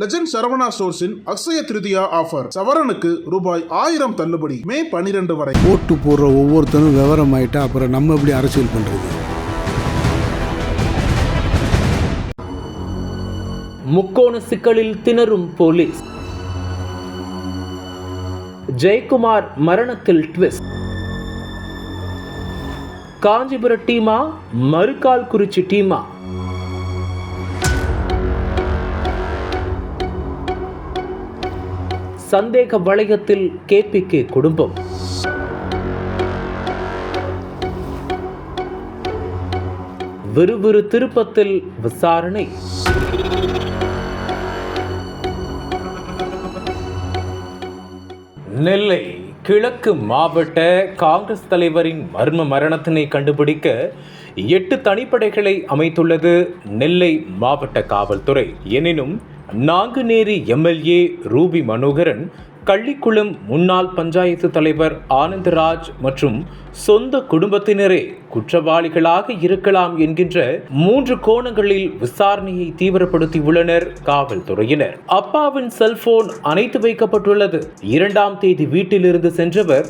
Legend Saravana ஸ்டோர்ஸின் Akshaya Tritiya offer சவரனுக்கு ரூபாய் ஆயிரம் தள்ளுபடி. மே பனிரெண்டு வரை. ஓட்டு போடுற ஒவ்வொருத்தரும் விவரம் ஆயிட்டா அப்புறம் நம்ம எப்படி அரசியல் பண்றது? முக்கோண சிக்கலில் திணறும் போலீஸ். ஜெயக்குமார் மரணத்தில் ட்விஸ்ட் காஞ்சிபுர டீமா மறுகால் குறிச்சி டீமா. சந்தேக வளையத்தில் கேபிக்கு குடும்பம். விறுவிறு திருப்பத்தில் விசாரணை. நெல்லை கிழக்கு மாவட்ட காங்கிரஸ் தலைவரின் மர்ம மரணத்தினை கண்டுபிடிக்க எட்டு தனிப்படைகளை அமைத்துள்ளது நெல்லை மாவட்ட காவல்துறை. எனினும் நாங்குநேரி எம்எல்ஏ ரூபி மனோகரன் கள்ளிக்குளம் முன்னாள் பஞ்சாயத்து தலைவர் ஆனந்தராஜ் மற்றும் சொந்த குடும்பத்தினரே குற்றவாளிகளாக இருக்கலாம் என்கின்ற மூன்று கோணங்களில் விசாரணையை தீவிரப்படுத்தியுள்ளனர் காவல்துறையினர். அப்பாவின் செல்போன் அணைத்து வைக்கப்பட்டுள்ளது. இரண்டாம் தேதி வீட்டிலிருந்து சென்றவர்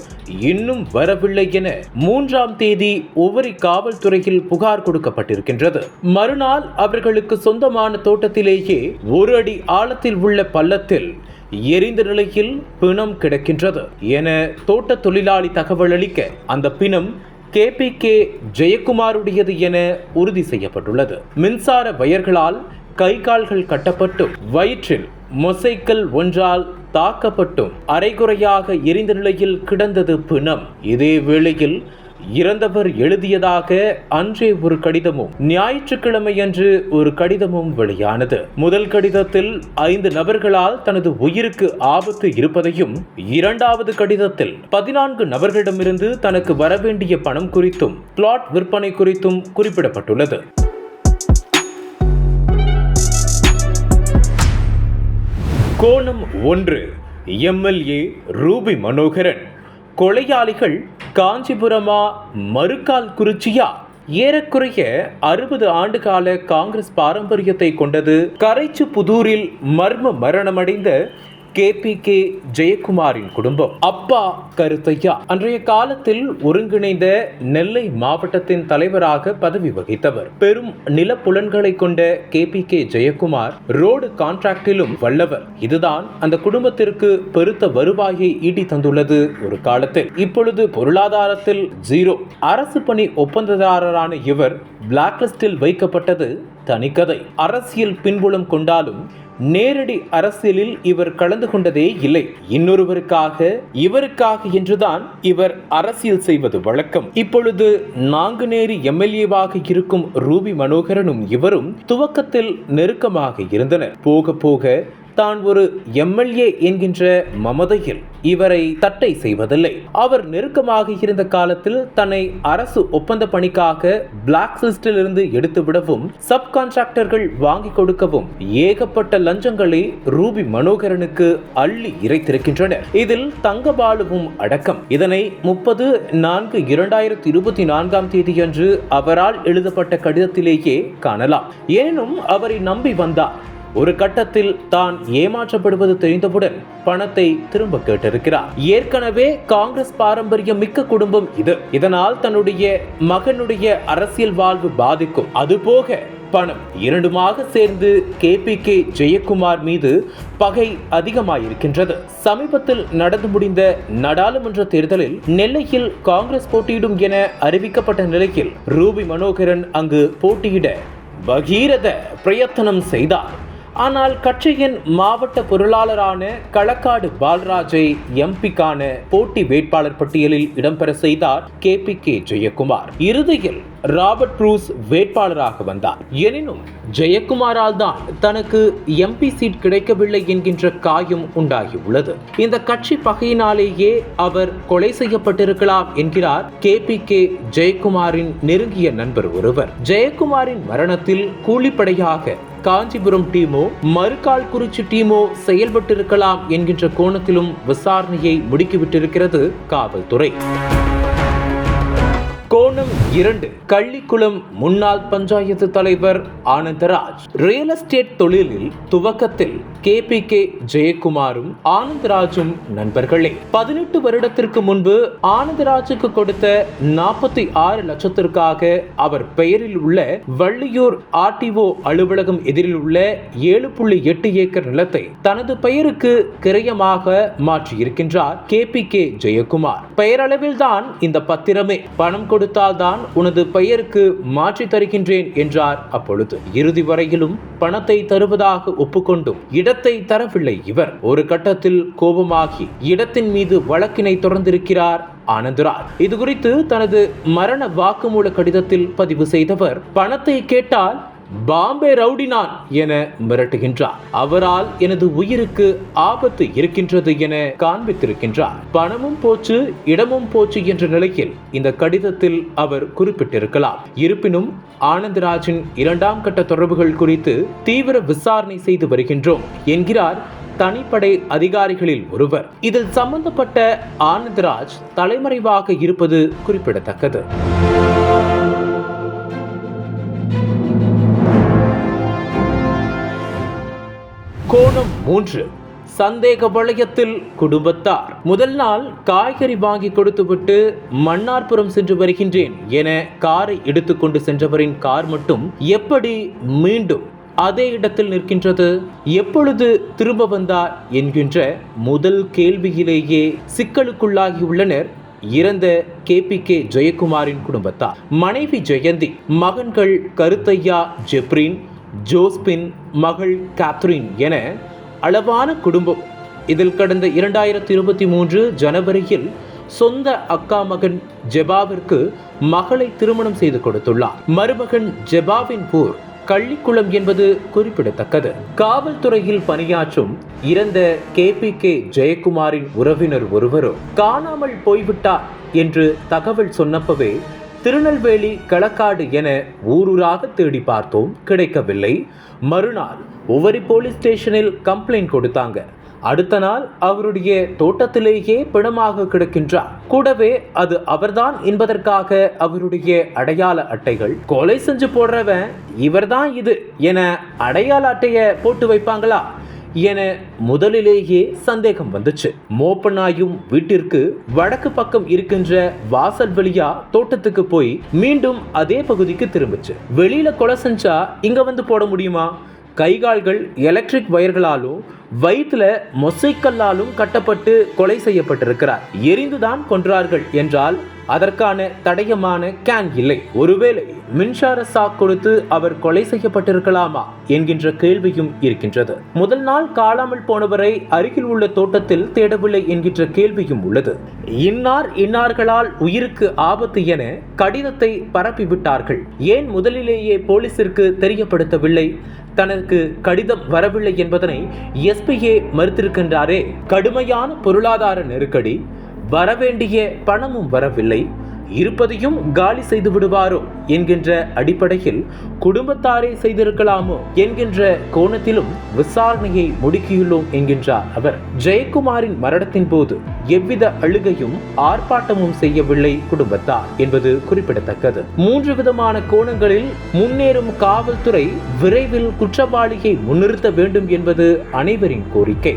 இன்னும் வரவில்லை என மூன்றாம் தேதி உவரி காவல்துறையில் புகார் கொடுக்கப்பட்டிருக்கின்றது. மறுநாள் அவர்களுக்கு சொந்தமான தோட்டத்திலேயே ஒரு அடி ஆழத்தில் உள்ள பள்ளத்தில் எரிந்த நிலையில் பிணம் கிடக்கின்றது என தோட்ட தொழிலாளி தகவல் அளிக்க அந்த பிணம் கேபிகே ஜெயக்குமாருடையது என உறுதி செய்யப்பட்டுள்ளது. மின்சார வயர்களால் கை கால்கள் கட்டப்பட்டு வயிற்றில் மொசைக்கல் ஒன்றால் தாக்கப்பட்டும் அரைகுறையாக எரிந்த நிலையில் கிடந்தது பிணம். இதே வேளையில் இறந்தவர் எழுதியதாக அன்றே ஒரு கடிதமும் ஞாயிற்றுக்கிழமை அன்று ஒரு கடிதமும் வெளியானது. முதல் கடிதத்தில் ஐந்து நபர்களால் தனது உயிருக்கு ஆபத்து இருப்பதையும் இரண்டாவது கடிதத்தில் பதினான்கு நபர்களிடமிருந்து தனக்கு வரவேண்டிய பணம் குறித்தும் பிளாட் விற்பனை குறித்தும் குறிப்பிடப்பட்டுள்ளது. கோணம் ஒன்று. எம்எல்ஏ ரூபி மனோகரன். கொலையாளிகள் காஞ்சிபுரமா மறுக்கால் குறிச்சியா? ஏறக்குறைய அறுபது ஆண்டுகால காங்கிரஸ் பாரம்பரியத்தை கொண்டது கரைச்சு புதூரில் மர்ம மரணமடைந்த கே பி கே ஜெயக்குமாரின் குடும்பம். அப்பா கருத்தையா? அன்றைய காலத்தில் ஒருங்கிணைந்த நெல்லை மாவட்டத்தின் தலைவராக பதவி வகித்தவர். பெரும் நிலப்புலன்களை கொண்ட K P K Jayakumar road கான்ட்ராக்டிலும் வல்லவர். இதுதான் அந்த குடும்பத்திற்கு பெருத்த வருவாயை ஈட்டி தந்துள்ளது ஒரு காலத்தில். இப்பொழுது பொருளாதாரத்தில் ஜீரோ. அரசு பணி ஒப்பந்ததாரரான இவர் பிளாக் லிஸ்டில் வைக்கப்பட்டது தனிக்கதை. அரசியல் பின்புலம் கொண்டாலும் நேரடி அரசியலில் இவர் கலந்து கொண்டதே இல்லை. இன்னொருவருக்காக இவருக்காக என்றுதான் இவர் அரசியல் செய்வது வழக்கம். இப்பொழுது நாங்குநேரி எம்எல்ஏவாக இருக்கும் ரூபி மனோகரனும் இவரும் துவக்கத்தில் நெருக்கமாக இருந்தனர். போக போக தான் ஒரு எம்எல்ஏ என்கின்ற மமதையில் இவரை தட்டை செய்வதில்லை. அவர் நெருக்கமாக இருந்த காலத்தில் தன்னை அரசு ஒப்பந்த பணிக்காக பிளாக் லிஸ்டில் இருந்து எடுத்துவிடவும் சப் கான்ட்ராக்டர்கள் வாங்கி கொடுக்கவும் ஏகப்பட்ட லஞ்சங்களை ரூபி மனோகரனுக்கு அள்ளி இறைத்திருக்கின்றனர். இதில் தங்கபாலுவும் அடக்கம். இதனை முப்பது நான்கு இரண்டாயிரத்தி இருபத்தி நான்காம் தேதியன்று அவரால் எழுதப்பட்ட கடிதத்திலேயே காணலாம். எனினும் அவரை நம்பி வந்தார். ஒரு கட்டத்தில் தான் ஏமாற்றப்படுவது தெரிந்தவுடன் பணத்தை திரும்ப கேட்டிருக்கிறார். ஏற்கனவே காங்கிரஸ் பாரம்பரியம் மிக்க குடும்பம் இது. இதனால் தன்னுடைய மகனுடைய அரசியல் வாழ்வு பாதிக்கும். அதுபோக பணம் இரண்டுமாக சேர்ந்து கே பி கே ஜெயக்குமார் மீது பகை அதிகமாயிருக்கின்றது. சமீபத்தில் நடந்து முடிந்த நாடாளுமன்ற தேர்தலில் நெல்லையில் காங்கிரஸ் போட்டியிடும் என அறிவிக்கப்பட்ட நிலையில் ரூபி மனோகரன் அங்கு போட்டியிட பகீரத பிரயத்தனம் செய்தார். ஆனால் கட்சியின் மாவட்ட பொருளாளரான களக்காடு பால்ராஜை எம்பிக்கான போட்டி வேட்பாளர் பட்டியலில் இடம்பெற செய்தார் கே பி கே ஜெயக்குமார். இறுதியில் ராபர்ட் ப்ரூஸ் வேட்பாளராக வந்தார். எனினும் ஜெயக்குமாரால் தான் தனக்கு எம்பி சீட் கிடைக்கவில்லை என்கின்ற காயம் உண்டாகியுள்ளது. இந்த கட்சி பகையினாலேயே அவர் கொலை செய்யப்பட்டிருக்கலாம் என்கிறார் கே பி கே ஜெயக்குமாரின் நெருங்கிய நண்பர் ஒருவர். ஜெயக்குமாரின் மரணத்தில் கூலிப்படையாக காஞ்சிபுரம் டீமோ மறுகால் குறிச்சி டீமோ செயல்பட்டிருக்கலாம் என்கின்ற கோணத்திலும் விசாரணையை முடுக்கிவிட்டிருக்கிறது காவல்துறை. கோணம் இரண்டு. கள்ளிக்குளம் முன்னாள் பஞ்சாயத்து தலைவர் ஆனந்தராஜ். ரியல் எஸ்டேட் தொழிலில் துவக்கத்தில் கே பி கே ஜெயக்குமாரும் ஆனந்தராஜும் நண்பர்களே. பதினெட்டு வருடத்திற்கு முன்பு ஆனந்தராஜுக்கு கொடுத்த நாற்பத்தி ஆறு லட்சத்திற்காக அவர் பெயரில் உள்ள வள்ளியூர் ஆர்டிஓ அலுவலகம் எதிரில் உள்ள ஏழு புள்ளி எட்டு ஏக்கர் நிலத்தை தனது பெயருக்கு கிரயமாக மாற்றியிருக்கின்றார் கே பி கே ஜெயக்குமார். பெயரளவில் தான் இந்த பத்திரமே. பணம் கொடு கொடுத்தால்தான் உனது பெயருக்கு மாற்றி தருகின்றேன் என்றார். அப்பொழுது இறுதி வரையிலும் பணத்தை தருவதாக ஒப்புக்கொண்டும் இடத்தை தரவில்லை இவர். ஒரு கட்டத்தில் கோபமாகி இடத்தின் மீது வழக்கினை தொடர்ந்திருக்கிறார் ஆனந்தராஜ். இது குறித்து தனது மரண வாக்குமூல கடிதத்தில் பதிவு செய்தவர் பணத்தை கேட்டால் பாம்பே ரவுடி நான் என மிரட்டுகின்றார். அவரால் எனது உயிருக்கு ஆபத்து இருக்கின்றது என காண்பித்திருக்கின்றார். பணமும் போச்சு இடமும் போச்சு என்ற நிலையில் இந்த கடிதத்தில் அவர் குறிப்பிட்டிருக்கலாம். இருப்பினும் ஆனந்தராஜின் இரண்டாம் கட்ட தொடர்புகள் குறித்து தீவிர விசாரணை செய்து வருகின்றோம் என்கிறார் தனிப்படை அதிகாரிகளில் ஒருவர். இதில் சம்பந்தப்பட்ட ஆனந்தராஜ் தலைமறைவாக இருப்பது குறிப்பிடத்தக்கது. கோணம் மூன்று. சந்தேக வளையத்தில் குடும்பத்தார். முதல் நாள் காய்கறி வாங்கி கொடுத்துவிட்டு மன்னார்புரம் சென்று வருகின்றேன் என காரை எடுத்துக்கொண்டு சென்றவரின் கார் மட்டும் எப்படி மீண்டும் அதே இடத்தில் நிற்கின்றது? எப்பொழுது திரும்ப வந்தார் என்கின்ற முதல் கேள்வியிலேயே சிக்கலுக்குள்ளாகியுள்ளனர் இறந்த கே. பி. கே. ஜெயக்குமாரின் குடும்பத்தார். மனைவி ஜெயந்தி மகன்கள் கருத்தையா ஜெப்ரின் ஜோஸ்பின் மகள் கேத்ரின் என அளவான குடும்பம். இதில் கடந்த இரண்டாயிரத்தி இருபத்தி மூன்று ஜனவரியில் சொந்த அக்கா மகன் ஜெபாவிற்கு மகளை திருமணம் செய்து கொடுத்துள்ளார். மருமகன் ஜெபாவின் போர் கள்ளிக்குளம் என்பது குறிப்பிடத்தக்கது. காவல்துறையில் பணியாற்றும் இறந்த கே பி கே ஜெயக்குமாரின் உறவினர் ஒருவரும் காணாமல் போய்விட்டார் என்று தகவல் சொன்னப்பவே திருநெல்வேலி களக்காடு என ஊரூராக தேடி பார்த்தோம். கிடைக்கவில்லை. மறுநாள் ஒவ்வொரு போலீஸ் ஸ்டேஷனில் கம்ப்ளைண்ட் கொடுத்தாங்க. அடுத்த நாள் அவருடைய தோட்டத்திலேயே பிணமாக கிடக்கின்றார். கூடவே அது அவர்தான் என்பதற்காக அவருடைய அடையாள அட்டைகள். கொலை செஞ்சு போடுறவன் இவர்தான் இது என அடையாள அட்டையை போட்டு வைப்பாங்களா? என முதலிலேயே சந்தேகம் வந்துச்சு. மோப்பனாயும் வீட்டிற்கு வடக்கு பக்கம் இருக்கின்ற வாசல் வழியா தோட்டத்துக்கு போய் மீண்டும் அதே பகுதிக்கு திரும்பிச்சு. வெளியில கொலை செஞ்சா இங்க வந்து போட முடியுமா? கைகால்கள் எலக்ட்ரிக் வயர்களாலும் வயிற்றுல மொசைக்கல்லாலும் கட்டப்பட்டு கொலை செய்யப்பட்டிருக்கிறார். எரிந்துதான் கொன்றார்கள் என்றால் அதற்கான தடயமான கேன் இல்லை. ஒருவேளை மின்சார சாக் கொடுத்து அவர் கொலை செய்யப்பட்டிருக்கலாமா என்கின்ற கேள்வியும் இருக்கின்றது. முதல் நாள் காணாமல் போனவரை அருகில் உள்ள தோட்டத்தில் தேடவில்லை என்கின்ற கேள்வியும் உள்ளது. இன்னார் இன்னார்களால் உயிருக்கு ஆபத்து என கடிதத்தை பரப்பிவிட்டார்கள். ஏன் முதலிலேயே போலீசிற்கு தெரியப்படுத்தவில்லை? தனக்கு கடிதம் வரவில்லை என்பதனை எஸ்பிஏ மறுத்திருக்கின்றாரே. கடுமையான பொருளாதார நெருக்கடி வரவேண்டிய பணமும் வரவில்லை. இருப்பதையும் காலி செய்து விடுவாரோ என்கின்ற அடிப்படையில் குடும்பத்தாரே செய்திருக்கலாமோ என்கின்ற கோணத்திலும் விசாரணையை முடுக்கியுள்ளோம் என்கின்றார் அவர். ஜெயக்குமாரின் மரணத்தின் போது எவ்வித அழுகையும் ஆர்ப்பாட்டமும் செய்யவில்லை குடும்பத்தார் என்பது குறிப்பிடத்தக்கது. மூன்று விதமான கோணங்களில் முன்னேறும் காவல்துறை விரைவில் குற்றவாளியை முன்னிறுத்த வேண்டும் என்பது அனைவரின் கோரிக்கை.